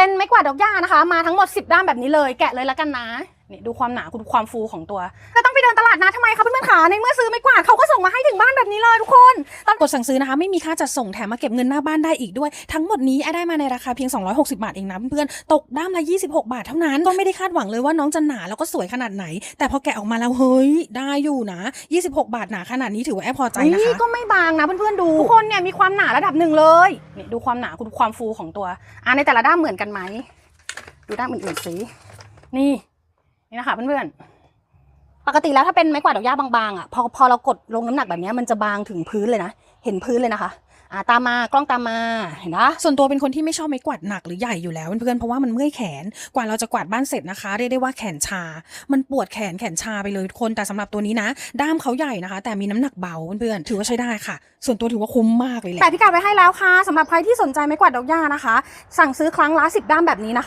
เป็นไม้กวาดดอกหญ้านะคะ มาทั้งหมด 10 ด้ามแบบนี้เลย แกะเลยละกันนะนี่ดูความหนาดูความฟูของตัวก็ต้อง ไปเดินตลาดนะทำไมคะเพื่อนๆขาในเมื่อซื้อไม้กวาดเขาก็ส่งมาให้ถึงบ้านแบบนี้เลยทุกคนกดสั่งซื้อนะคะ ไม่มีค่าจัดส่งแถมมาเก็บเงินหน้าบ้านได้อีกด้วย ทั้งหมดนี้ไอ้ได้มาในราคาเพียง 260 บาทเองนะเพื่อนๆตกด้ามละ26 บาทเท่านั้นก็ไม่ได้คาดหวังเลยว่าน้องจะหนาแล้วก็สวยขนาดไหน แต่พอแกะออกมาแล้วเฮ้ยได้อยู่นะ 26 บาทหนาขนาดนี้ถือว่าแอบพอใจนะนี่คะก็ไม่บางนะเพื่อนๆดูทุกคนเนี่ยมีความหนาระดับหนึ่งเลยนี่ดูความหนาดูความฟูของตัวอ่าในแต่ละด้ามเหมือนกันไหมดูด้ามอื่นๆสินี่นี่นะคะเพื่อนๆ ปกติแล้วถ้าเป็นไม้กวาดดอกหญ้าบางๆอะพอพอเรากดลงน้ำหนักแบบเนี้ยมันจะบางถึงพื้นเลยนะ เห็นพื้นเลยนะคะอ่าตามมากล้องตามมาเห็นปะส่วนตัวเป็นคนที่ไม่ชอบไม้กวาดหนักหรือใหญ่อยู่แล้วเพื่อนๆเพราะว่ามันเมื่อยแขนกว่าเราจะกวาดบ้านเสร็จนะคะ เรียกได้ว่าแขนชา มันปวดแขนแขนชาไปเลยทุกคนแต่สำหรับตัวนี้นะ ด้ามเขาใหญ่นะคะ แต่มีน้ำหนักเบาเพื่อนๆถือว่าใช้ได้ค่ะ ส่วนตัวถือว่าคุ้มมากเลยแหละแต่พิกัดไว้ให้แล้วค่ะสำหรับใครที่สนใจไม้กวาดดอกหญ้านะคะ สั่งซื้อครั้งละ10ด้ามแบบนี้นะคะ